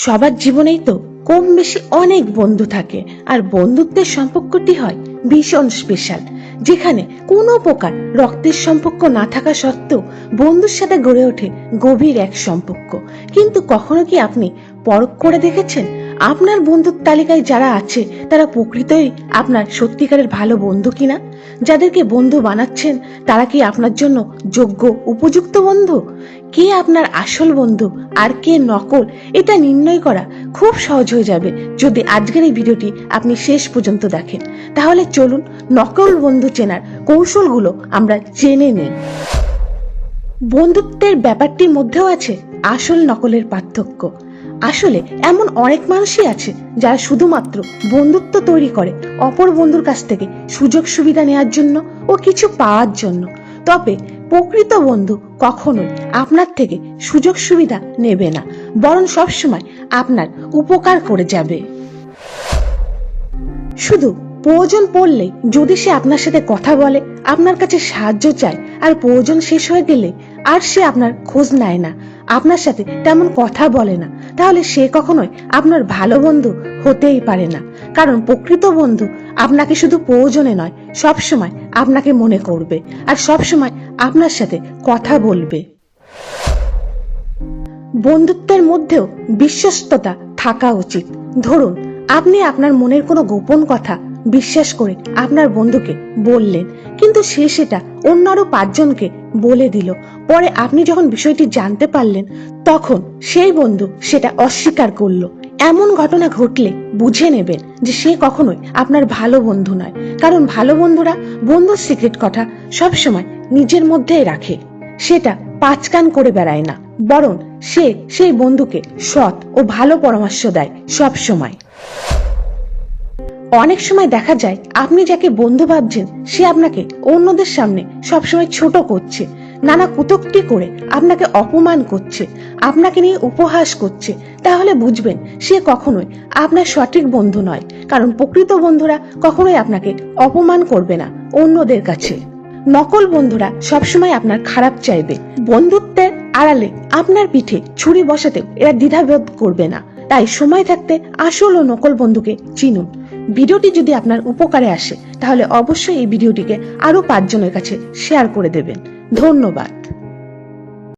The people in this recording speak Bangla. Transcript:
সবার জীবনেই তো কম বেশি অনেক বন্ধু থাকে, আর বন্ধুত্বের সম্পর্কটি হয় ভীষণ স্পেশাল যেখানে কোনো প্রকার রক্তের সম্পর্ক না থাকা সত্ত্বেও বন্ধুর সাথে গড়ে ওঠে গভীর এক সম্পর্ক। কিন্তু কখনো কি আপনি পরখ করে দেখেছেন আপনার বন্ধুর তালিকায় যারা আছে, তারা প্রকৃতই আপনার সত্যিকারের ভালো বন্ধু কিনা? যাদেরকে বন্ধু বানাচ্ছেন, তারা কি আপনার জন্য যোগ্য, উপযুক্ত বন্ধু? কে আপনার আসল বন্ধু, আর কে নকল, এটা নির্ণয় করা খুব সহজ হয়ে যাবে। যদি আজকের এই ভিডিওটি আপনি শেষ পর্যন্ত দেখেন, তাহলে চলুন নকল বন্ধু চেনার কৌশলগুলো আমরা জেনে নিই। বন্ধুত্বের ব্যাপারটির মধ্যেও আছে আসল নকলের পার্থক্য। আসলে এমন অনেক মানুষই আছে যারা শুধুমাত্র বন্ধুত্ব তৈরি করে অপর বন্ধুর কাছ থেকে সুযোগ সুবিধা নেওয়ার জন্য ও কিছু পাওয়ার জন্য। তবে প্রকৃত বন্ধু কখনোই আপনার থেকে সুযোগ সুবিধা নেবে না, বরং সবসময় আপনার উপকার করে যাবে। শুধু প্রয়োজন পড়লে যদি সে আপনার সাথে কথা বলে, আপনার কাছে সাহায্য চায়, আর প্রয়োজন শেষ হয়ে গেলে আর সে আপনার খোঁজ নেয় না আপনার সাথে তেমন কথা বলে না। তাহলে সে কখনোই আপনার ভালো বন্ধু হতেই পারে না। কারণ প্রকৃত বন্ধু আপনাকে শুধু প্রয়োজনে নয় সব সময় আপনাকে মনে করবে আর সব সময় আপনার সাথে কথা বলবে। বন্ধুত্বের মধ্যেও বিশ্বস্ততা থাকা উচিত। ধরুন, আপনি আপনার মনের কোনো গোপন কথা বিশ্বাস করে আপনার বন্ধুকে বললেন। কিন্তু সে সেটা অন্য আরও পাঁচজনকে বলে দিল। পরে আপনি যখন বিষয়টি জানতে পারলেন, তখন সেই বন্ধু সেটা অস্বীকার করল। এমন ঘটনা ঘটলে বুঝে নেবেন যে সে কখনোই আপনার ভালো বন্ধু নয়। কারণ ভালো বন্ধুরা বন্ধুর সিক্রেট কথা সবসময় নিজের মধ্যেই রাখে। সেটা পাঁচকান করে বেড়ায় না। বরং সে সেই বন্ধুকে সৎ ও ভালো পরামর্শ দেয় সব সময় অনেক সময় দেখা যায় আপনি যাকে বন্ধু ভাবছেন, সে আপনাকে অন্যদের সামনে সবসময় ছোট করছে, নানা কুতক্তি করে আপনাকে অপমান করছে, আপনাকে নিয়ে উপহাস করছে। তাহলে বুঝবেন সে কখনোই আপনার সঠিক বন্ধু নয়, কারণ প্রকৃত বন্ধুরা কখনোই আপনাকে অপমান করবে না অন্যদের কাছে। নকল বন্ধুরা সবসময় আপনার খারাপ চাইবে। বন্ধুত্বের আড়ালে আপনার পিঠে ছুরি বসাতে এরা দ্বিধাবোধ করবে না। তাই সময় থাকতে আসল ও নকল বন্ধুকে চিনুন। ভিডিওটি যদি আপনার উপকারে আসে, তাহলে অবশ্যই এই ভিডিওটিকে আরও পাঁচজনের কাছে শেয়ার করে দেবেন। ধন্যবাদ।